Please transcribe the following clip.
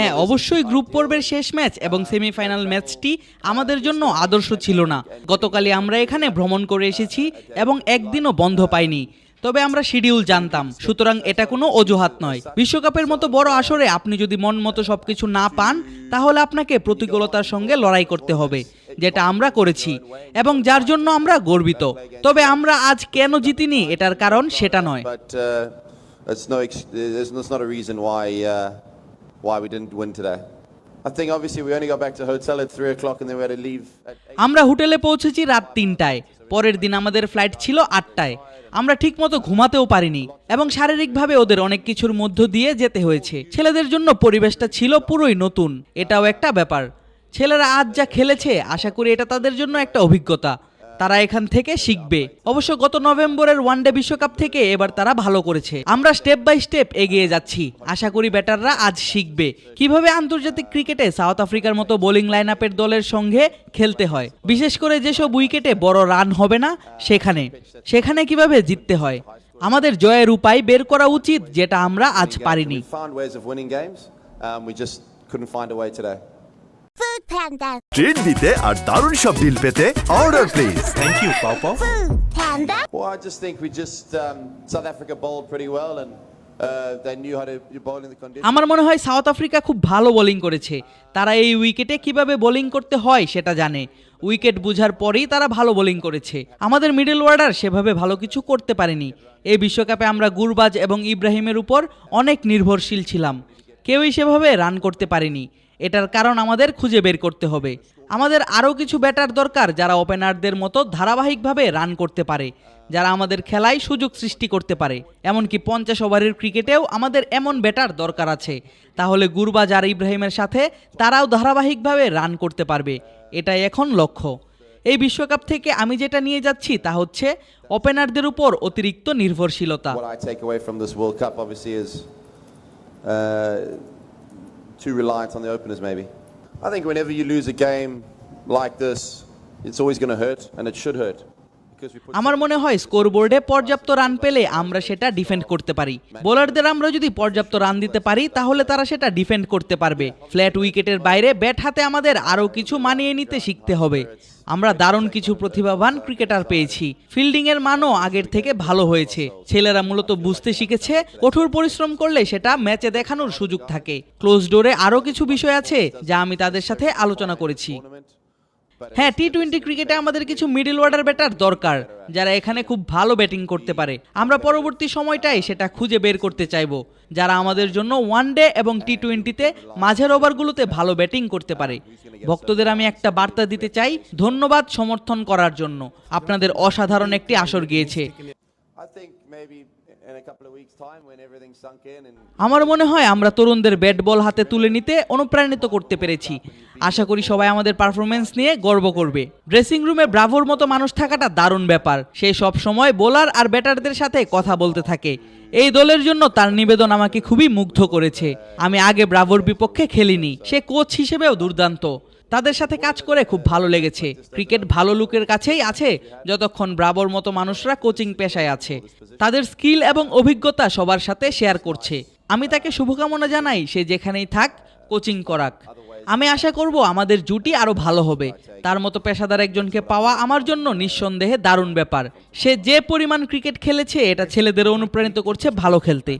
হ্যাঁ অবশ্যই গ্রুপ পর্বের শেষ ম্যাচ এবং সেমিফাইনাল ম্যাচটি আমাদের জন্য আদর্শ ছিল না। গতকালই আমরা এখানে ভ্রমণ করে এসেছি এবং একদিনও বন্ধ পাইনি। তবে আমরা শিডিউল জানতাম সুতরাং এটা কোনো অজুহাত নয়। বিশ্বকাপের মতো বড় আসরে আপনি যদি মন মতো সবকিছু না পান তাহলে আপনাকে প্রতিকূলতার সঙ্গে লড়াই করতে হবে যেটা আমরা করেছি এবং যার জন্য আমরা গর্বিত। তবে আমরা আজ কেন জিতিনি এটার কারণ সেটা নয়। Uh, it's no, there's, there's not a reason why uh, why we didn't win today. I think obviously we only got back to hotel at o'clock and then we had to leave আমরা হোটেলে পৌঁছেছি রাত তিনটায়। পরের দিন আমাদের flight ছিল আটটায়। আমরা ঠিকমতো ঘুমাতেও পারিনি এবং শারীরিকভাবে ওদের অনেক কিছুর মধ্য দিয়ে যেতে হয়েছে। ছেলেদের জন্য পরিবেশটা ছিল পুরোই নতুন। এটাও একটা ব্যাপার। ছেলেরা আজ যা খেলেছে আশা করি এটা তাদের জন্য একটা অভিজ্ঞতা। তারা এখান থেকে শিখবে। অবশ্য গত নভেম্বরের ওয়ানডে বিশ্বকাপ থেকে এবার তারা ভালো করেছে। আমরা স্টেপ বাই স্টেপ এগিয়ে যাচ্ছি। আশা করি ব্যাটাররা আজ শিখবে। কীভাবে আন্তর্জাতিক ক্রিকেটে সাউথ আফ্রিকার মতো বোলিং লাইন আপের দলের সঙ্গে খেলতে হয়? বিশেষ করে যেসব উইকেটে বড় রান হবে না, সেখানে। সেখানে কীভাবে জিততে হয়? আমাদের জয়ের উপায় বের করা উচিত, যেটা আমরা আজ পারিনি। Panda. ট্রিট দিতে আর দারুণ সব ডিল পেতে অর্ডার প্লিজ থ্যাংক ইউ পাও পাও Food Panda. Well, I just think we just um, South Africa bowled pretty well and they knew how to bowl in the conditions. আমার মনে হয় সাউথ আফ্রিকা খুব ভালো বোলিং করেছে। তারা এই উইকেটে কীভাবে বোলিং করতে হয় সেটা জানে। উইকেট বুঝার পরেই তারা ভালো বোলিং করেছে। আমাদের মিডল ওয়ার্ডার সেভাবে ভালো কিছু করতে পারেনি। এই বিশ্বকাপে আমরা গুরবাজ এবং ইব্রাহিমের উপর অনেক নির্ভরশীল ছিলাম। কেউই সেভাবে রান করতে পারেনি। এটার কারণ আমাদের খুঁজে বের করতে হবে। আমাদের আরও কিছু ব্যাটার দরকার যারা ওপেনারদের মতো ধারাবাহিকভাবে রান করতে পারে, যারা আমাদের খেলায় সুযোগ সৃষ্টি করতে পারে। এমনকি পঞ্চাশ ওভারের ক্রিকেটেও আমাদের এমন ব্যাটার দরকার আছে। তাহলে গুরবাজ আর ইব্রাহিমের সাথে তারাও ধারাবাহিকভাবে রান করতে পারবে, এটাই এখন লক্ষ্য। এই বিশ্বকাপ থেকে আমি যেটা নিয়ে যাচ্ছি তা হচ্ছে ওপেনারদের উপর অতিরিক্ত নির্ভরশীলতা। Too reliant on the openers maybe. I think whenever you lose a game like this, it's always going to hurt and it should hurt. আমার মনে হয় স্কোরবোর্ডে পর্যাপ্ত রান পেলে আমরা সেটা ডিফেন্ড করতে পারি। বোলারদের আমরা যদি পর্যাপ্ত রান দিতে পারি, তাহলে তারা সেটা ডিফেন্ড করতে পারবে। ফ্ল্যাট উইকেটের বাইরে ব্যাট হাতে আমাদের আরও কিছু মানিয়ে নিতে শিখতে হবে। আমরা দারুণ কিছু প্রতিভাবান ক্রিকেটার পেয়েছি। ফিল্ডিং এর মানও আগের থেকে ভালো হয়েছে। ছেলেরা মূলত বুঝতে শিখেছে, কঠোর পরিশ্রম করলে সেটা ম্যাচে দেখানোর সুযোগ থাকে। ক্লোজ ডোরে আরও কিছু বিষয় আছে, যা আমি তাদের সাথে আলোচনা করেছি। হ্যাঁ টি টোয়েন্টি ক্রিকেটে আমাদের কিছু মিডল অর্ডার ব্যাটার দরকার যারা এখানে খুব ভালো ব্যাটিং করতে পারে। আমরা পরবর্তী সময়টায় সেটা খুঁজে বের করতে চাইব যারা আমাদের জন্য ওয়ান ডে এবং টি টোয়েন্টিতে মাঝের ওভারগুলোতে ভালো ব্যাটিং করতে পারে। ভক্তদের আমি একটা বার্তা দিতে চাই ধন্যবাদ সমর্থন করার জন্য। আপনাদের অসাধারণ একটি আসর গিয়েছে। আমার মনে হয় আমরা তরুণদের ব্যাট বল হাতে তুলে নিতে অনুপ্রাণিত করতে পেরেছি। আশা করি সবাই আমাদের পারফরমেন্স নিয়ে গর্ব করবে। ড্রেসিং রুমে ব্রাভোর মতো মানুষ থাকাটা দারুণ ব্যাপার। সে সব সময় বোলার আর ব্যাটারদের সাথে কথা বলতে থাকে। এই দলের জন্য তার নিবেদন আমাকে খুবই মুগ্ধ করেছে। আমি আগে ব্রাভোর বিপক্ষে খেলিনি। সে কোচ হিসেবেও দুর্দান্ত। তাদের সাথে কাজ করে খুব ভালো লেগেছে। ক্রিকেট ভালো লুকের কাছেই আছে, যতক্ষণ ব্রাভোর মতো মানুষরা কোচিং পেশায় আছে। তাদের স্কিল এবং অভিজ্ঞতা সবার সাথে শেয়ার করছে। আমি তাকে শুভকামনা জানাই, সে যেখানেই থাক, কোচিং করাক। আমি আশা করব আমাদের জুটি আরও ভালো হবে। তার মতো পেশাদার একজনকে পাওয়া আমার জন্য নিঃসন্দেহে দারুণ ব্যাপার। সে যে পরিমাণ ক্রিকেট খেলেছে, এটা ছেলেদের অনুপ্রাণিত করছে ভালো খেলতে।